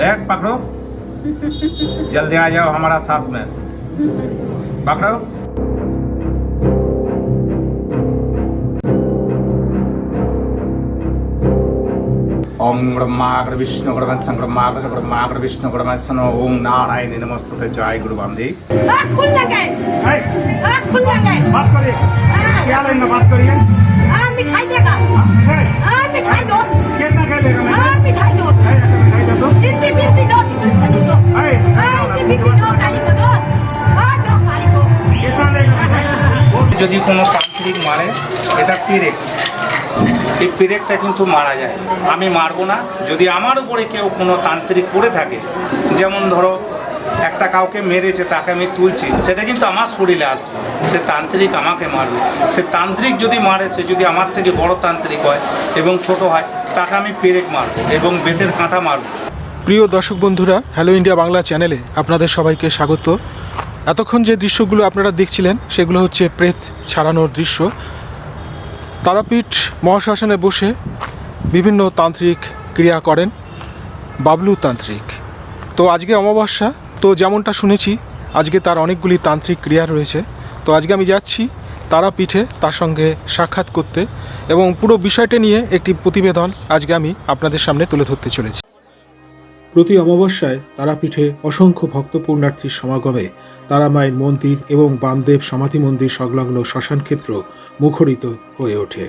देख पकड़ो जल्दी आ जाओ हमारा साथ में पकड़ो ओम ब्रह्माग्र विष्णु ब्रह्म संग्रमाग्र ब्रह्माग्र विष्णु ब्रह्म सन ओम नारायण नमस्ते जय गुरु बामदेव आँख खुल गए आँख खुल गए बात करिए क्या लेंगे बात करिए हाँ मिठाई देगा हाँ मिठाई दो कितना क्या लेगा हाँ मिठाई दो যদি কোনো তান্ত্রিক মারে, এটা পিরেক। এই পিরেকটা কিন্তু মারা যায়। আমি মারবো না। যদি আমার উপরে কেউ কোনো তান্ত্রিক করে থাকে, যেমন ধরো, একটা কাউকে মেরেছে, তাকে আমি তুলছি, সেটা কিন্তু আমার শরীরে আসবে। সে তান্ত্রিক আমাকে মারবে। সে তান্ত্রিক যদি মারে, সে যদি আমার থেকে বড় তান্ত্রিক হয় এবং ছোট হয়, তাকে আমি পেরেক মারব এবং বেতের কাঁটা মারব। প্রিয় দর্শক বন্ধুরা হ্যালো ইন্ডিয়া বাংলা চ্যানেলে আপনাদের সবাইকে স্বাগত। এতক্ষণ যে দৃশ্যগুলো আপনারা দেখছিলেন, সেগুলো হচ্ছে প্রেত ছাড়ানোর দৃশ্য। তারাপীঠ মহাশ্মশানে বসে বিভিন্ন তান্ত্রিক ক্রিয়া করেন, বাবলু তান্ত্রিক। তো আজকে অমাবস্যা, তো যেমনটা শুনেছি, আজকে তার অনেকগুলি তান্ত্রিক ক্রিয়া রয়েছে। তো আজকে আমি যাচ্ছি তারাপীঠে তার সঙ্গে সাক্ষাৎ করতে এবং পুরো বিষয়টা নিয়ে একটি প্রতিবেদন আজকে আমি আপনাদের সামনে তুলে ধরতে চলেছি। প্রতি অমাবস্যায় তারাপীঠে অসংখ্য ভক্ত পুণ্যার্থীর সমাগমে তারামায়ের মন্দির এবং বামদেব সমাধি মন্দির সংলগ্ন শ্মশান ক্ষেত্র মুখরিত হয়ে ওঠে।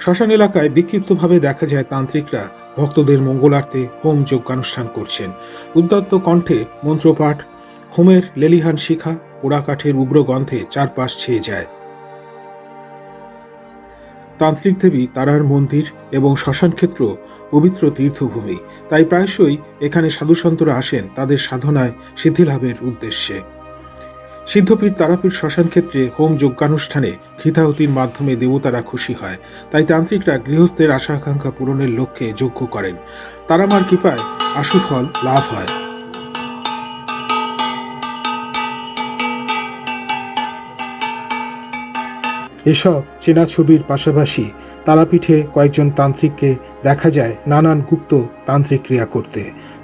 শ্মশান এলাকায় বিক্ষিপ্তভাবে দেখা যায় তান্ত্রিকরা ভক্তদের মঙ্গলার্থে হোম যজ্ঞানুষ্ঠান করছেন। উদ্যত্ত কণ্ঠে মন্ত্রপাঠ, হোমের লেলিহান শিখা, পোড়াকাঠের উগ্র গন্ধে চারপাশ ছেয়ে যায়। তান্ত্রিক দেবী তারার মন্দির এবং শ্মশানক্ষেত্র পবিত্র তীর্থভূমি। তাই প্রায়শই এখানে সাধুসন্তরা আসেন তাদের সাধনায় সিদ্ধিলাভের উদ্দেশ্যে। সিদ্ধপীঠ তারাপীঠ শ্মশানক্ষেত্রে হোম যজ্ঞানুষ্ঠানে ঘৃতাহুতির মাধ্যমে দেবতারা খুশি হয়। তাই তান্ত্রিকরা গৃহস্থের আশা আকাঙ্ক্ষা পূরণের লক্ষ্যে যজ্ঞ করেন। তারামার কৃপায় আশুফল লাভ হয়। এসব চেনা ছবির পাশাপাশি তারাপীঠে কয়েকজন তান্ত্রিককে দেখা যায় নানান গুপ্ত তান্ত্রিক ক্রিয়া করতে।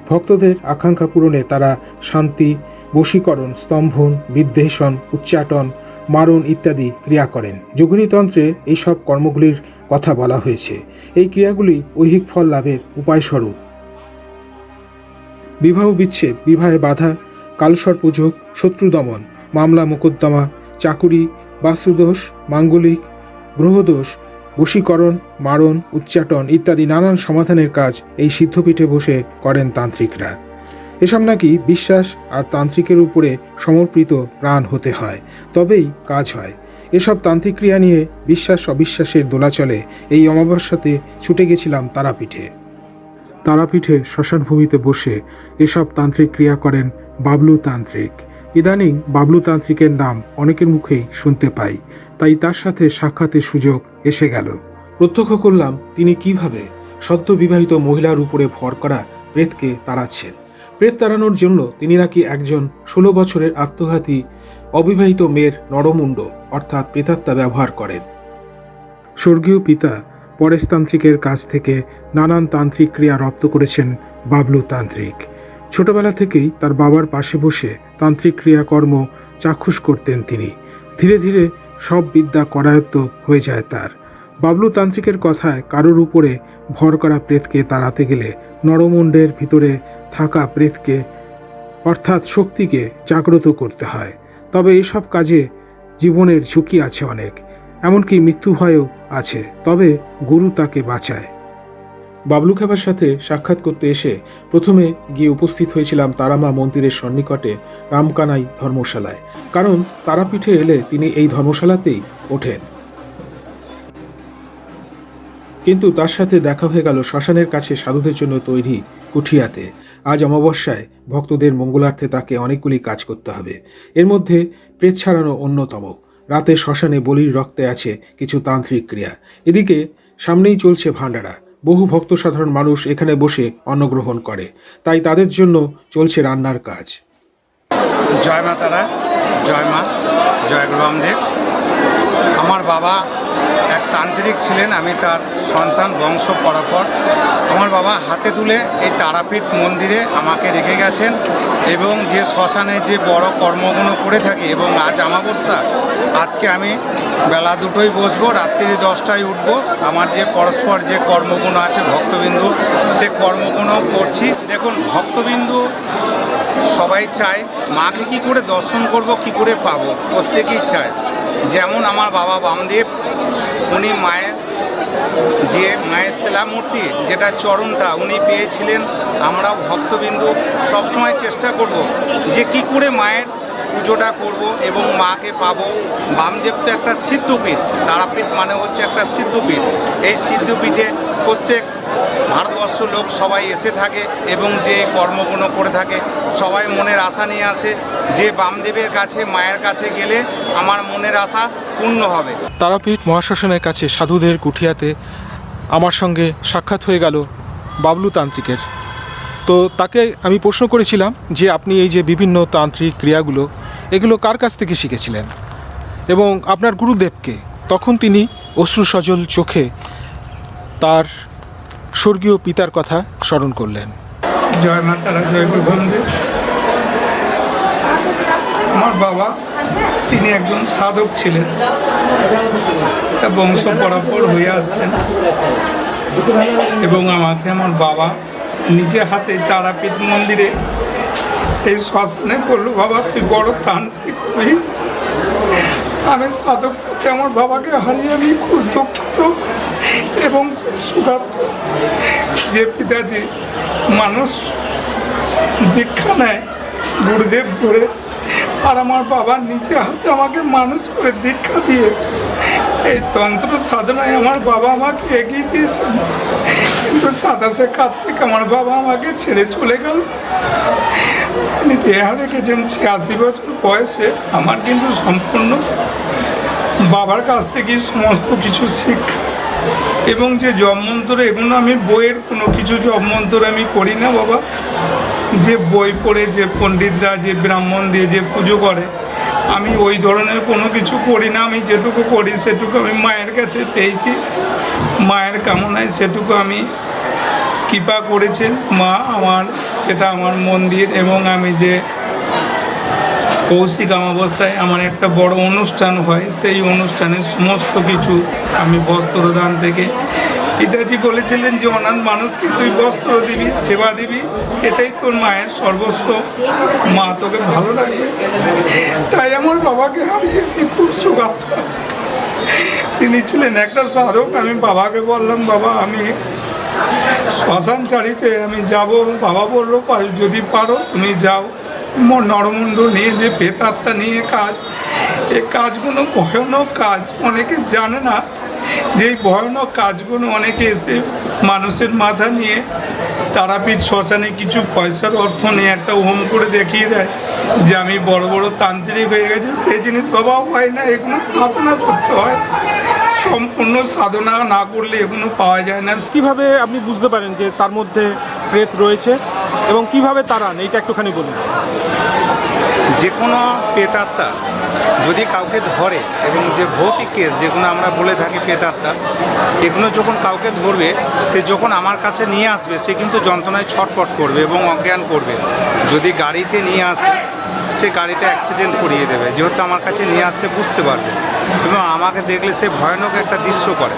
ভক্তদের আকাঙ্ক্ষা পূরণে তারা শান্তি, বশীকরণ, স্তম্ভন, বিদ্বেষণ, উচ্চাটন, মারণ ইত্যাদি ক্রিয়া করেন। যোগিনীতন্ত্রে এইসব কর্মগুলির কথা বলা হয়েছে। এই ক্রিয়াগুলি ঐহিক ফল লাভের উপায়স্বরূপ। বিবাহ বিচ্ছেদ, বিবাহে বাধা, কালসর্পযোগ শত্রু দমন মামলা মোকদ্দমা চাকুরি বাস্তুদোষ, মাঙ্গলিক, গ্রহদোষ, বশীকরণ, মারণ, উচ্চাটন ইত্যাদি নানান সমাধানের কাজ এই সিদ্ধপীঠে বসে করেন তান্ত্রিকরা। এসব নাকি বিশ্বাস আর তান্ত্রিকের উপরে সমর্পিত প্রাণ হতে হয়, তবেই কাজ হয়। এসব তান্ত্রিক ক্রিয়া নিয়ে বিশ্বাস অবিশ্বাসের দোলাচলে এই অমাবস্যাতে ছুটে গেছিলাম তারাপীঠে। তারাপীঠে শ্মশানভূমিতে বসে এসব তান্ত্রিক ক্রিয়া করেন বাবলু তান্ত্রিক। ইদানিং বাবলু তান্ত্রিকের নাম অনেকের মুখেই শুনতে পাই, তাই তার সাথে সাক্ষাতের সুযোগ এসে গেল। প্রত্যক্ষ করলাম, তিনি কীভাবে সদ্য বিবাহিত মহিলার উপরে ভর করা প্রেতকে তাড়াচ্ছেন। প্রেত তাড়ানোর জন্য তিনি নাকি একজন ষোলো বছরের আত্মঘাতী, অবিবাহিত মেয়ের নরমুণ্ড, অর্থাৎ প্রেতাত্মা ব্যবহার করেন। স্বর্গীয় পিতা পরেশতান্ত্রিকের কাছ থেকে নানান তান্ত্রিক ক্রিয়া রপ্ত করেছেন বাবলু তান্ত্রিক ছোটবেলা থেকেই তার বাবার পাশে বসে তান্ত্রিক ক্রিয়াকর্ম চাক্ষুষ করতেন তিনি। ধীরে ধীরে সব বিদ্যা করায়ত্ত হয়ে যায় তার। বাবলু তান্ত্রিকের কথায় কারোর উপরে ভর করা প্রেতকে তাড়াতে গেলে নরমুণ্ডের ভিতরে থাকা প্রেতকে, অর্থাৎ শক্তিকে জাগ্রত করতে হয়। তবে এসব কাজে জীবনের ঝুঁকি আছে অনেক। এমনকি মৃত্যু ভয়ও আছে। তবে গুরু তাকে বাঁচায়। বাবলু খাবার সাথে সাক্ষাৎ করতে এসে প্রথমে গিয়ে উপস্থিত হয়েছিলাম তারামা মন্দিরের সন্নিকটে রামকানাই ধর্মশালায়। কারণ তারাপীঠে এলে তিনি এই ধর্মশালাতেই ওঠেন। কিন্তু তার সাথে দেখা হয়ে গেল শ্মশানের কাছে সাধুদের জন্য তৈরি কুঠিয়াতে। আজ অমাবস্যায় ভক্তদের মঙ্গলার্থে তাকে অনেকগুলি কাজ করতে হবে। এর মধ্যে প্রেত ছাড়ানো অন্যতম। রাতে শ্মশানে বলির রক্তে আছে কিছু তান্ত্রিক ক্রিয়া। এদিকে সামনেই চলছে ভান্ডারা বহু ভক্ত সাধারণ মানুষ এখানে বসে অন্নগ্রহণ করে। তাই তাদের জন্য চলছে রান্নার কাজ। জয় মা তারা, জয় মা, জয় গুরু বামদেব আমার বাবা এক তান্ত্রিক ছিলেন, আমি তার সন্তান, বংশ, পরাপর। আমার বাবা হাতে তুলে এই তারাপীঠ মন্দিরে আমাকে রেখে গেছেন এবং যে শ্মশানে যে বড় কর্মগুলো করে থাকি এবং আজ আমাবস্যা আজকে আমি বেলা দুটোই বসবো, রাত্রি দশটায় উঠবো। আমার যে পরস্পর যে কর্মগুলো আছে, ভক্তবিন্দু, সে কর্মগুলো করছি। দেখুন, ভক্তবিন্দু সবাই চায়, মাকে কি করে দর্শন করব, কি করে পাবো? প্রত্যেকেই চায়। যেমন আমার বাবা বামদেব, উনি মায়ের যে মায়ের সেলা মূর্তি যেটা চরণটা উনি পেয়েছিলেন আমরাও ভক্তবিন্দু সবসময় চেষ্টা করব যে কি করে মায়ের পুজোটা করব এবং মাকে পাবো। বামদেব তো একটা সিদ্ধপীঠ তারাপীঠ মানে হচ্ছে একটা সিদ্ধপীঠ এই সিদ্ধপীঠে প্রত্যেক ভারতবর্ষ লোক সবাই এসে থাকে এবং যে কর্মগুলো করে থাকে, সবাই মনের আশা নিয়ে আসে, যে বামদেবের কাছে, মায়ের কাছে গেলে আমার মনের আশা পূর্ণ হবে। তারাপীঠ মহাশ্মশানের কাছে সাধুদের কুঠিয়াতে আমার সঙ্গে সাক্ষাৎ হয়ে গেল বাবলু তান্ত্রিকের। তো তাকে আমি প্রশ্ন করেছিলাম যে আপনি এই যে বিভিন্ন তান্ত্রিক ক্রিয়াগুলো, এগুলো কার কাছ থেকে শিখেছিলেন? এবং আপনার গুরুদেবকে, তখন তিনি অশ্রু সজল চোখে তার স্বর্গীয় পিতার কথা স্মরণ করলেন। জয় মা তারা, জয় গুরু আমার বাবা, তিনি একজন সাধক ছিলেন। বংশ পরাপর হয়ে আসছেন। এবং আমাকে আমার বাবা নিজে হাতে তারাপীঠ মন্দিরে এই শ্মশানে বলল, বাবা, তুই বড় তান্ত্রিক হবি। আমি সাধক পথে আমার বাবাকে হারিয়ে আমি খুব দুঃখিত এবং খুব সুখার্ত যে পিতাজি মানুষ দীক্ষা নেয় গুরুদেব ধরে আর আমার বাবা নিজে হাতে আমাকে মানুষ করে দীক্ষা দিয়ে এই তন্ত্র সাধনায় আমার বাবা আমাকে এগিয়ে দিয়েছেন। কিন্তু সাতাশে কার্তিক আমার বাবা আমাকে ছেড়ে চলে গেল। তিনি দেহা রেখেছেন ছিয়াশি বছর বয়সে আমার কিন্তু সম্পূর্ণ বাবার কাছ থেকেই সমস্ত কিছু শিক্ষা এবং যে জবমন্ত্র এগুলো আমি বইয়ের কোনো কিছু জবমন্ত্র আমি করি না বাবা। যে বই পড়ে যে পণ্ডিতরা যে ব্রাহ্মণ দিয়ে যে পুজো করে আমি ওই ধরনের কোনো কিছু করি না, আমি যেটুকু করি সেটুকু আমি মায়ের কাছে পেয়েছি। মায়ের কামনায় সেটুকু আমি কৃপা করেছেন। মা আমার, সেটা আমার মন্দির এবং আমি যে কৌশিক অমাবস্যায় আমার একটা বড় অনুষ্ঠান হয়, সেই অনুষ্ঠানে সমস্ত কিছু আমি বস্ত্রদান থেকে পিতাজি বলেছিলেন যে, অনাথ মানুষকে তুই বস্ত্র দিবি, সেবা দিবি, এটাই তোর মায়ের সর্বস্ব। মা তোকে ভালো লাগবে তাই আমার বাবাকে হারিয়ে খুব সুগাত্র আছে। তিনি ছিলেন একটা সাধক, আমি বাবাকে বললাম, বাবা, আমি শ্মশান চারিতে আমি যাব। বাবা বলল যদি পারো, তুমি যাও। নরমুণ্ড নিয়ে যে পেতাত্তা নিয়ে কাজ, এ কাজগুলো ভয়ানক কাজ। অনেকে জানে না যে ভয়ানক কাজগুলো অনেকে এসে মানুষের মাথা নিয়ে তারাপীঠ শ্মশানে কিছু পয়সার অর্থ নিয়ে একটা হোম করে দেখিয়ে দেয় যে আমি বড় বড় তান্ত্রিক হয়ে গেছে সেই জিনিস বাবা হয় না এগুলো সাধনা করতে হয়। সম্পূর্ণ সাধনা না করলে এগুলো পাওয়া যায় না। কীভাবে আপনি বুঝতে পারেন যে তার মধ্যে প্রেত রয়েছে এবং কীভাবে তারান এইটা একটুখানি বলুন। যে কোনো পেতাত্মা যদি কাউকে ধরে এবং যে ভৌতিক কেস, যেগুলো আমরা বলে থাকি পেতাত্মা এগুলো যখন কাউকে ধরবে, সে যখন আমার কাছে নিয়ে আসবে, সে কিন্তু যন্ত্রণায় ছটপট করবে এবং অজ্ঞান করবে। যদি গাড়িতে নিয়ে আসে, সে গাড়িটা অ্যাক্সিডেন্ট করিয়ে দেবে। যেহেতু আমার কাছে নিয়ে আসতে বুঝতে পারবে। এবং আমাকে দেখলে সে ভয়ানক একটা দৃশ্য করে।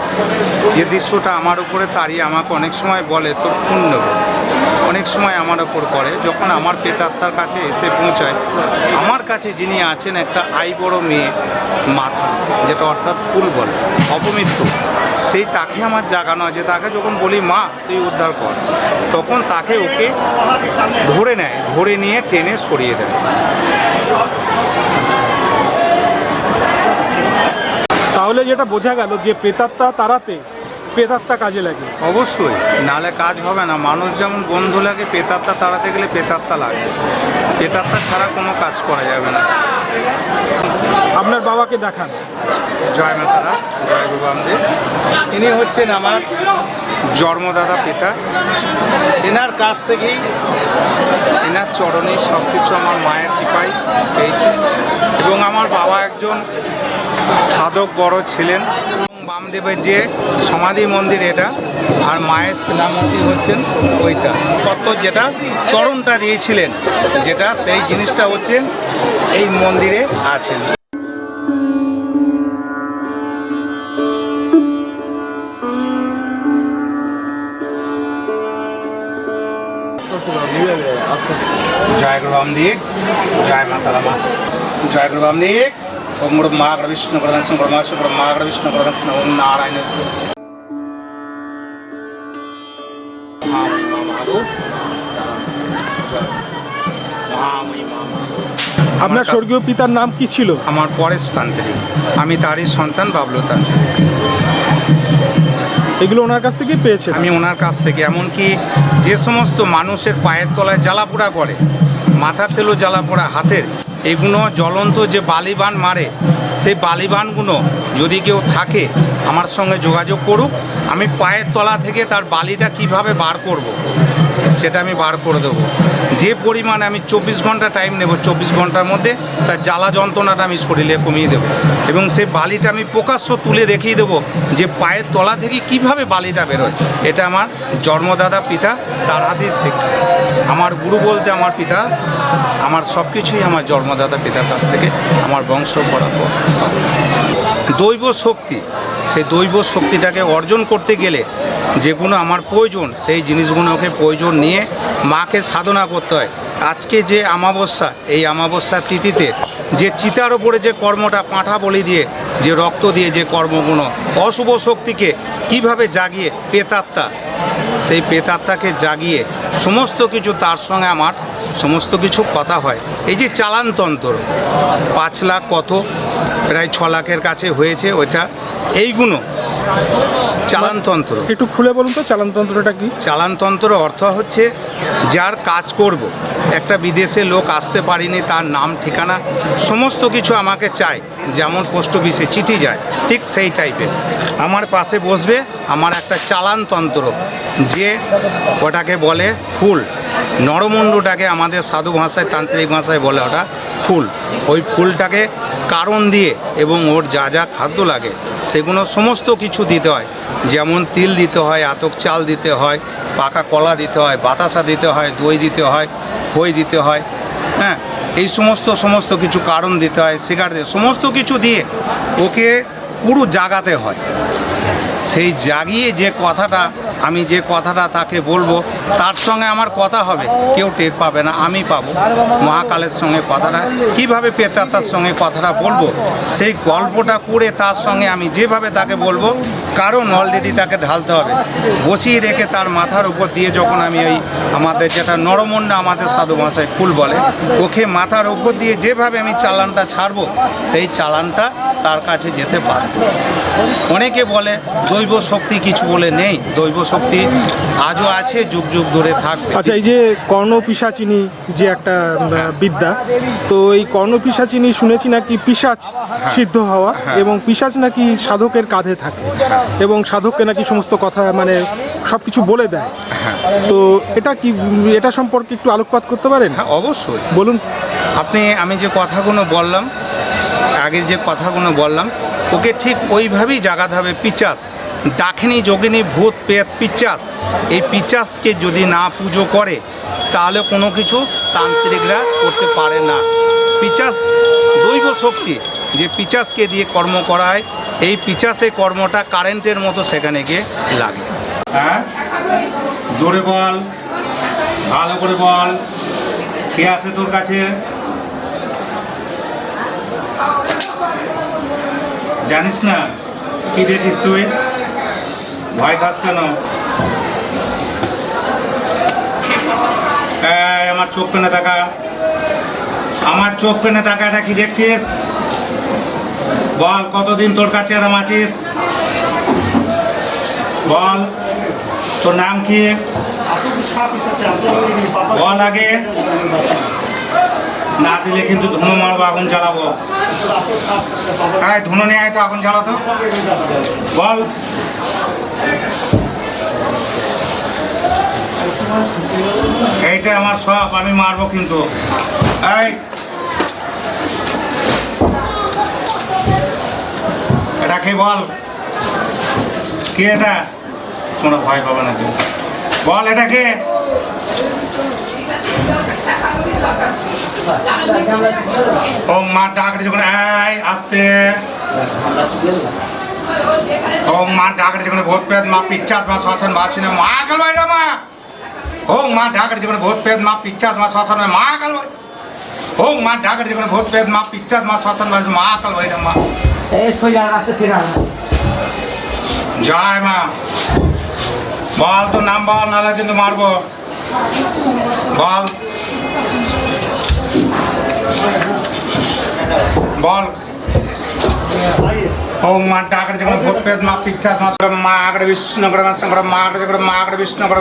যে দৃশ্যটা আমার উপরে তাড়িয়ে আমাকে অনেক সময় বলে, তোর নেব অনেক সময় আমার ওপর করে, যখন আমার পেতাত্মার কাছে এসে পৌঁছায়, আমার কাছে যিনি আছেন একটা আই বড় মেয়ে মাথা, যেটা অর্থাৎ ফুল বলে অপমৃত্যু। সেই তাকে আমার জাগানো আছে। তাকে যখন বলি, মা, তুই উদ্ধার কর। তখন তাকে ওকে ধরে নেয়, ধরে নিয়ে টেনে সরিয়ে দেয়। তাহলে যেটা বোঝা গেল যে প্রেতাত্মা তারাতে প্রেতাত্মা কাজে লাগে। অবশ্যই। নালে কাজ হবে না। মানুষ যেমন বন্ধু লাগে পেতাত্তা তাড়াতে গেলে পেতাত্তা লাগে। পেতাত্তা ছাড়া কোনো কাজ করা যাবে না। আপনার বাবাকে দেখান। জয় মাতারা জয় গুরু বামদেব ইনি হচ্ছেন আমার জন্মদাতা পিতা। এনার কাছ থেকেই এনার চরণে সব কিছু আমার মায়ের কৃপায় পেয়েছি। এবং আমার বাবা একজন সাধক বড় ছিলেন। বামদেবের যে সমাধি মন্দির এটা, আর মায়ের শিলামূর্তি হচ্ছেন ওইটা। তত্ত্ব যেটা চরণটা দিয়েছিলেন, যেটা সেই জিনিসটা হচ্ছে এই মন্দিরে আছেন জয় গুরু জয় মা তারা জয় গুরু গুরু নারায়ণ বিষ্ণু মহাময়ী মা মহাদেব। মহাময়ী মা মহাদেব। আপনার স্বর্গীয় পিতার নাম কি ছিল আমার পরেশ তান্ত্রিক আমি তারই সন্তান বাবলু তান্ত্রিক এগুলো ওনার কাছ থেকেই পেয়েছেন আমি ওনার কাছ থেকে এমনকি যে সমস্ত মানুষের পায়ের তলায় জ্বালাপোড়া করে মাথার তেলও জ্বালাপোড়া হাতের এগুলো জ্বলন্ত যে বালিবান মারে সেই বালিবানগুলো যদি কেউ থাকে, আমার সঙ্গে যোগাযোগ করুক, আমি পায়ের তলা থেকে তার বালিটা কীভাবে বার করব। সেটা আমি বার করে দেবো। যে পরিমাণে আমি চব্বিশ ঘণ্টা টাইম নেব, চব্বিশ ঘণ্টার মধ্যে তার জ্বালা যন্ত্রণাটা আমি শরীরে কমিয়ে দেবো। এবং সেই বালিটা আমি প্রকাশ্য তুলে দেখিয়ে দেবো যে পায়ের তলা থেকে কীভাবে বালিটা বেরোয় এটা আমার জন্মদাদা পিতা তার হাতের শিক্ষা আমার গুরু বলতে আমার পিতা, আমার সব কিছুই আমার জন্মদাদা পিতার কাছ থেকে আমার বংশ পরাপর দৈব শক্তি, সেই দৈব শক্তিটাকে অর্জন করতে গেলে যেগুলো আমার প্রয়োজন, সেই জিনিসগুলোকে প্রয়োজন নিয়ে মাকে সাধনা করতে হয়। আজকে যে আমাবস্যা এই আমাবস্যা তিথিতে যে চিতার ওপরে যে কর্মটা পাঁঠা বলি দিয়ে, যে রক্ত দিয়ে যে কর্মগুলো, অশুভ শক্তিকে কীভাবে জাগিয়ে পেতাত্মা সেই পেতাত্মাকে জাগিয়ে সমস্ত কিছু তার সঙ্গে আমার সমস্ত কিছু কথা হয়। এই যে চালানতন্ত্র, পাঁচ লাখ কত প্রায় ছ লাখের কাছে হয়েছে ওইটা। এইগুলো চালানতন্ত্র। একটু খুলে বলুন তো চালানতন্ত্রটা কি? চালানতন্ত্র অর্থ হচ্ছে যার কাজ করব। একটা বিদেশে লোক আসতে পারিনি তার নাম ঠিকানা সমস্ত কিছু আমাকে চায় যেমন পোস্ট অফিসে চিঠি যায় ঠিক সেই টাইপের। আমার পাশে বসবে আমার একটা চালানতন্ত্র যে ওটাকে বলে ফুল। নরমুণ্ডটাকে আমাদের সাধু ভাষায় তান্ত্রিক ভাষায় বলে ওটা। ফুল। ওই ফুলটাকে কারণ দিয়ে এবং ওর যা যা খাদ্য লাগে, সেগুলো সমস্ত কিছু দিতে হয়। যেমন তিল দিতে হয়, আতক চাল দিতে হয়, পাকা কলা দিতে হয়, বাতাসা দিতে হয়, দই দিতে হয়, খই দিতে হয় হ্যাঁ? এই সমস্ত সমস্ত কিছু কারণ দিতে হয় সিগারেট দিয়ে, সমস্ত কিছু দিয়ে ওকে পুরো জাগাতে হয়। সেই জাগিয়ে যে কথাটা আমি যে কথাটা তাকে বলব, তার সঙ্গে আমার কথা হবে। কেউ টের পাবে না, আমি পাবো। মহাকালের সঙ্গে কথাটা, কীভাবে পেতাত্মার সঙ্গে কথাটা বলব, সেই গল্পটা করে তার সঙ্গে আমি যেভাবে তাকে বলব, কারণ অলরেডি তাকে ঢালতে হবে। বসিয়ে রেখে তার মাথার উপর দিয়ে যখন আমি ওই আমাদের যেটা নরমন্ডা আমাদের সাধু ভাষায় ফুল বলে, ওকে মাথার উপর দিয়ে যেভাবে আমি চালানটা ছাড়বো, সেই চালানটা তার কাছে যেতে পারে অনেকে বলে দৈব শক্তি কিছু বলে নেই দৈব শক্তি আজও আছে যুগ যুগ ধরে থাকবে আচ্ছা এই যে কর্ণ পিসাচিনি যে একটা বিদ্যা তো এই কর্ণ পিসাচিনি শুনেছি নাকি পিসাচ সিদ্ধ হওয়া এবং পিসাচ নাকি সাধকের কাঁধে থাকে এবং সাধককে নাকি সমস্ত কথা মানে সব কিছু বলে দেয়। তো এটা কি এটা সম্পর্কে একটু আলোকপাত করতে পারেন? হ্যাঁ অবশ্যই। বলুন। আপনি আমি যে কথাগুলো বললাম আগের যে কথাগুলো বললাম ওকে ঠিক ওইভাবেই জাগাতে হবে পিচাস। ডাকিনী যোগিনী ভূত পেট পিচাস। এই পিচাসকে যদি না পুজো করে, তাহলে কোনো কিছু তান্ত্রিকরা করতে পারে না। পিচাস দৈব শক্তি, যে পিচাসকে দিয়ে কর্ম করায়, এই পিচাসের কর্মটা কারেন্টের মতো সেখানে গিয়ে লাগে। হ্যাঁ? জোরে বল, ভালো করে বল, কে আছে তোর কাছে? জানিস না, কি দেখিস তুই? ভয় খাস কেন আমার চোখ পেনে থাকা। আমার চোখ পেনে থাকাটা কি দেখছিস? বল, কতদিন তোর কাছে আরাম আছিস? বল, তোর নাম কি? বল আগে। না দিলে কিন্তু ধুনো মারবো, আগুন জ্বালাবো। হ্যাঁ ধুনো নিয়ে আয় তো, আগুন জ্বালাতো বল। এইটা আমার সব, আমি মারবো কিন্তু। এটা খেয়ে বল। কে এটা? কোনো ভয় পাবে না বল, এটা কে? ও মা ডাকড়ে যখন আয় আসতে। ও মা ডাকড়ে যখন ভূত পেদ মা পিচ্ছাত মা শ্মশান বাসিনা মা কাল বাইরা মা। ও মা ডাকড়ে যখন ভূত পেদ মা পিচ্ছাত মা শ্মশান মা বাই ও মা ডাকড়ে যখন ভূত পেদ মা পিচ্ছাত মা শ্মশান বাস মা কাল বাইরা মা। এই সোজা রাস্তা ছিল জয় মা। বল তো নাম বল নাহলে কিন্তু মারবো। বল। বল। মা ডাকড়ে যখন ভূত পেদ মা পিচ্ছাত মা মা, আগড়ে বিষ্ণু করে মা সংকড় মা আগড়ে যখন মা আগড়ে বিষ্ণু করে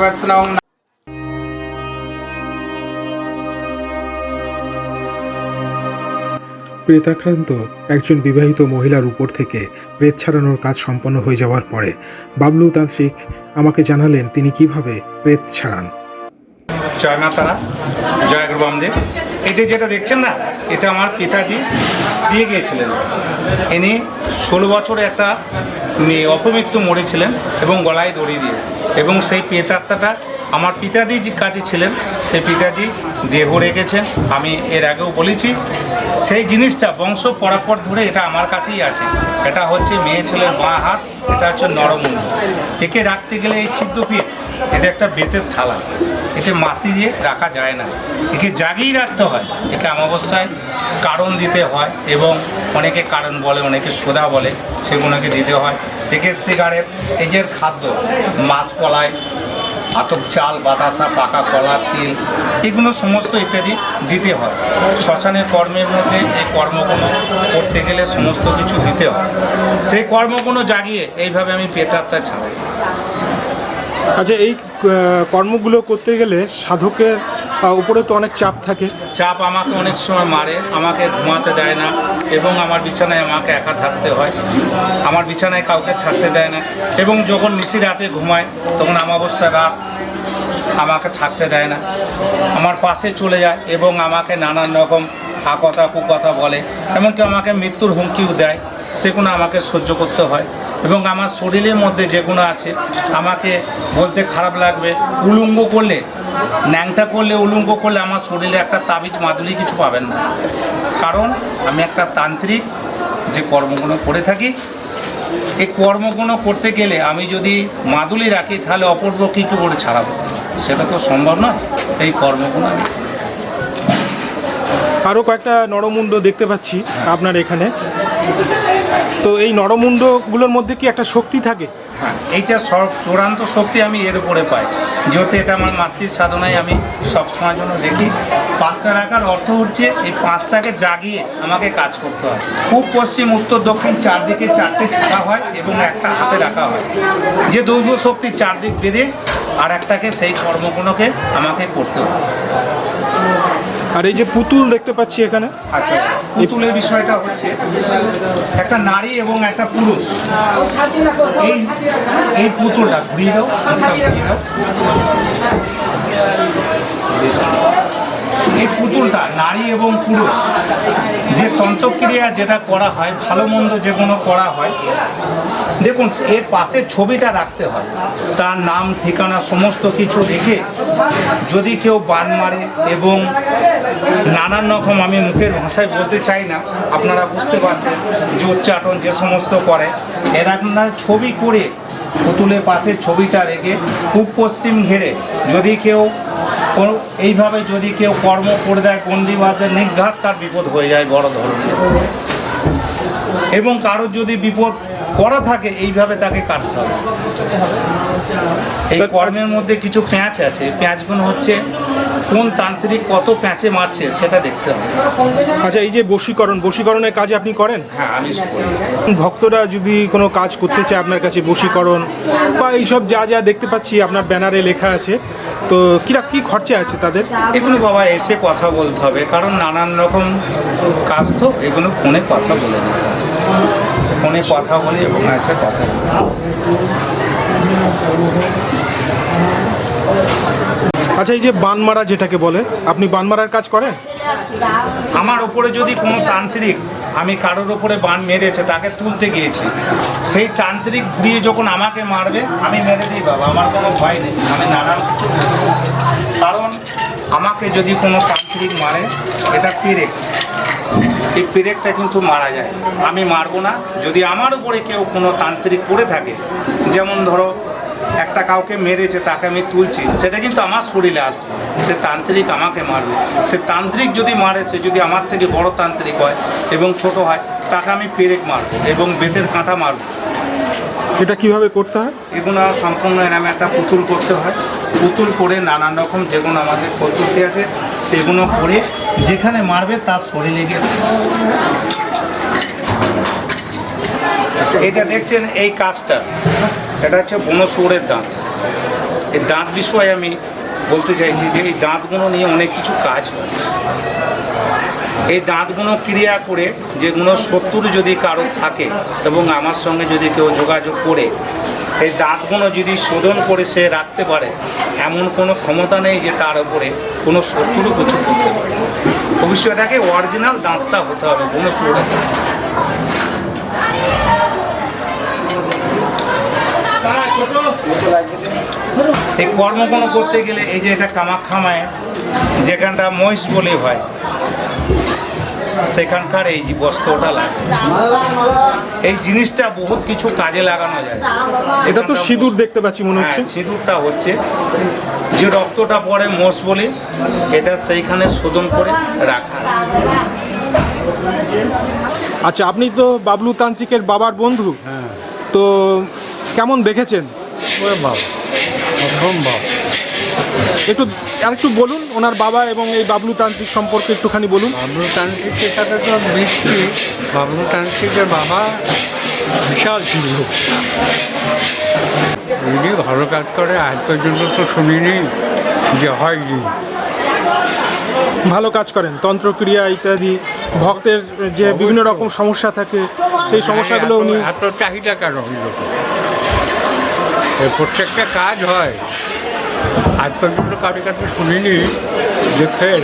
প্রেতাক্রান্ত একজন বিবাহিত মহিলার উপর থেকে প্রেত ছাড়ানোর কাজ সম্পন্ন হয়ে যাওয়ার পরে বাবলু তান্ত্রিক আমাকে জানালেন তিনি কীভাবে প্রেত ছাড়ান। মা তারা জয় গুরু বামদেব। এটা যেটা দেখছেন না, এটা আমার পিতাজি দিয়ে গিয়েছিলেন। ইনি ষোলো বছরে একটা মেয়ে অপমৃত্যু মরেছিলেন এবং গলায় দড়ি দিয়ে। এবং সেই পেতাত্মাটা আমার পিতাজি যে কাছে ছিলেন। সেই পিতাজি দেহ রেখেছেন। আমি এর আগেও বলেছি, সেই জিনিসটা বংশ পরাপর ধরে এটা আমার কাছেই আছে। এটা হচ্ছে মেয়ে ছেলের মা হাত, এটা হচ্ছে নরমুণ্ড একে রাখতে গেলে এই সিদ্ধ সিদ্ধপীঠ, এটা একটা বেতের থালা। একে মাটি দিয়ে রাখা যায় না। একে জাগিয়ে রাখতে হয়। একে অমাবস্যায় কারণ দিতে হয় এবং অনেকে কারণ বলে, অনেকে সোদা বলে, সেগুলোকে দিতে হয়। একে সিগারেট, এই যে খাদ্য, মাছ কলায় আতপ চাল, বাতাসা, পাকা কলা, তিল, এগুলো সমস্ত ইত্যাদি দিতে হয়। শ্মশানের কর্মের মধ্যে এই কর্মগুলো করতে গেলে সমস্ত কিছু দিতে হয়। সেই কর্মগুলো জাগিয়ে এইভাবে আমি পেতাত্তা ছাড়াই। আচ্ছা এই কর্মগুলো করতে গেলে সাধকের উপরে তো অনেক চাপ থাকে। চাপ আমাকে অনেক সময় মারে, আমাকে ঘুমাতে দেয় না, এবং আমার বিছানায় আমাকে একা থাকতে হয়। আমার বিছানায় কাউকে থাকতে দেয় না, এবং যখন নিশি রাতে ঘুমায়, তখন অমাবস্যা রাত আমাকে থাকতে দেয় না। আমার পাশে চলে যায় এবং আমাকে নানান রকম আকথা কুকথা বলে, এমনকি আমাকে মৃত্যুর হুমকিও দেয়। সেগুলো আমাকে সহ্য করতে হয়। এবং আমার শরীরের মধ্যে যেগুলো আছে, আমাকে বলতে খারাপ লাগবে। উলঙ্গ করলে, ন্যাংটা করলে, উলুঙ্গ করলে আমার শরীরে একটা তাবিজ মাদুলি কিছু পাবেন না। কারণ আমি একটা তান্ত্রিক, যে কর্মগুলো করে থাকি। এই কর্মগুলো করতে গেলে আমি যদি মাদুলি রাখি, তাহলে অপূর্ব কী কী করে ছাড়াবো? সেটা তো সম্ভব নয়। এই কর্মগুলো আমি আরও কয়েকটা নরমুণ্ড দেখতে পাচ্ছি আপনার এখানে। তো এই নরমুণ্ডগুলোর মধ্যে কি একটা শক্তি থাকে? হ্যাঁ এইটা চূড়ান্ত শক্তি আমি এর উপরে পাই। যেহেতু এটা আমার মাতৃ সাধনায় আমি সবসময় জন্য দেখি। পাঁচটা রাখার অর্থ হচ্ছে এই পাঁচটাকে জাগিয়ে আমাকে কাজ করতে হয়। পূব পশ্চিম, উত্তর, দক্ষিণ চারদিকে চারটে ছাড়া হয় এবং একটা হাতে রাখা হয়। যে দৈব শক্তি চারদিক বেঁধে আর একটাকে সেই কর্মগুলোকে আমাকে করতে হয়। আর এই যে পুতুল দেখতে পাচ্ছি এখানে। আচ্ছা পুতুলের বিষয়টা হচ্ছে, একটা নারী এবং একটা পুরুষ। এই এই পুতুলটা ঘুরিয়ে দাও ঘুরিয়ে দাও। এই পুতুলটা, নারী এবং পুরুষ, যে তন্ত্রক্রিয়া যেটা করা হয়, ভালো মন্দ যে কোনো করা হয়, দেখুন, এর পাশে ছবিটা রাখতে হয়। তার নাম, ঠিকানা, সমস্ত কিছু রেখে যদি কেউ বান মারে এবং নানান রকম আমি মুখের ভাষায় বলতে চাই না, আপনারা বুঝতে পারছেন যে উচ্চাটন যে সমস্ত করে, এরা আপনার ছবি করে পুতুলের পাশে ছবিটা রেখে পূব পশ্চিম ঘেরে যদি কেউ এইভাবে যদি কেউ কর্ম করে দেয় বন্দিবাদে নির্ঘাত তার বিপদ হয়ে যায় বড় ধরনের। এবং কারোর যদি বিপদ করা থাকে এইভাবে তাকে কাটতে হবে। এই কর্মের মধ্যে কিছু প্যাঁচ আছে। প্যাঁচগুলো হচ্ছে কোন তান্ত্রিক কত প্যাঁচে মারছে সেটা দেখতে হবে। আচ্ছা এই যে বশীকরণ বশীকরণের কাজ আপনি করেন? হ্যাঁ আমি করি। ভক্তরা যদি কোনো কাজ করতে চায় আপনার কাছে বশীকরণ বা এইসব যা যা দেখতে পাচ্ছি আপনার ব্যানারে লেখা আছে তো কিরা কি খরচা আছে তাদের? এগুলো বাবা এসে কথা বলতে হবে কারণ নানান রকম কাজ তো এগুলো ফোনে কথা বলে নিতে হবে। ফোনে কথা বলি এবং এসে কথা বলি। আচ্ছা এই যে বানমারা যেটাকে বলে আপনি বানমারার কাজ করেন? আমার ওপরে যদি কোনো তান্ত্রিক আমি কারোর ওপরে বান মেরেছে তাকে তুলতে গিয়েছি সেই তান্ত্রিক ঘুরিয়ে যখন আমাকে মারবে আমি মেরে দিই বাবা আমার কোনো ভয় নেই আমি নানান কিছু কারণ আমাকে যদি কোনো তান্ত্রিক মারে এটা পেরেক এই পেরেকটা কিন্তু মারা যায়। আমি মারবো না। যদি আমার উপরে কেউ কোনো তান্ত্রিক করে থাকে যেমন ধরো একটা কাউকে মেরেছে তাকে আমি তুলছি সেটা কিন্তু আমার শরীরে আসবে। সে তান্ত্রিক আমাকে মারবে। সে তান্ত্রিক যদি মারে সে যদি আমার থেকে বড় তান্ত্রিক হয় এবং ছোট হয় তাকে আমি পেরেক মারবো এবং বেতের কাঁটা মারবো। এটা কীভাবে করতে হয়? এগুলো সম্পূর্ণ এরকম একটা পুতুল করতে হয়। পুতুল করে নানান রকম যেগুলো আমাদের পদ্ধতি আছে সেগুলো করে যেখানে মারবে তার শরীরে গিয়ে এটা দেখছেন এই কাজটা। এটা হচ্ছে বনশুয়োরের দাঁত। এই দাঁত বিষয়ে আমি বলতে চাইছি যে এই দাঁতগুলো নিয়ে অনেক কিছু কাজ হয়। এই দাঁতগুলো ক্রিয়া করে যেগুলো শত্রু যদি কারও থাকে এবং আমার সঙ্গে যদি কেউ যোগাযোগ করে এই দাঁতগুলো যদি শোধন করে সে রাখতে পারে, এমন কোনো ক্ষমতা নেই যে তার উপরে কোনো শত্রু কিছু করতে পারে অবশ্যই এটাকে অরিজিনাল দাঁতটা হতে হবে কোনো দাঁত এই কর্মগুলো করতে গেলে এই যে এটা কামাখ্যা মায়ের যেখানটা মহিষ বলে হয় সেখানকার এই যে বস্ত্রটা লাগে। এই জিনিসটা বহুত কিছু কাজে লাগানো যায়। এটা তো সিঁদুর দেখতে পাচ্ছি মনে হচ্ছে। হ্যাঁ, সিঁদুরটা হচ্ছে। যে রক্তটা পড়ে মোষ বলে এটা সেইখানে শোধন করে রাখা আছে। আচ্ছা আপনি তো বাবলু তান্ত্রিকের বাবার বন্ধু। তো কেমন দেখেছেন? ওরে বাবা অসম্ভব একটু আর একটু বলুন ওনার বাবা এবং এই বাবলু তান্ত্রিক সম্পর্কে একটুখানি বলুন। বাবলু তান্ত্রিকের সাথে তো মিষ্টি বাবলু তান্ত্রিকের বাবা বিশাল ছিল। উনি ভালো কাজ করে আজ পর্যন্ত তো শুনিনি যে হয়নি ভালো কাজ করেন তন্ত্রক্রিয়া ইত্যাদি ভক্তের যে বিভিন্ন রকম সমস্যা থাকে সেই সমস্যাগুলো উনি এত- চাহিদা কেন এই প্রত্যেকটা কাজ হয়। আজ পর্যন্ত কারোর কাছে শুনিনি যে ফেল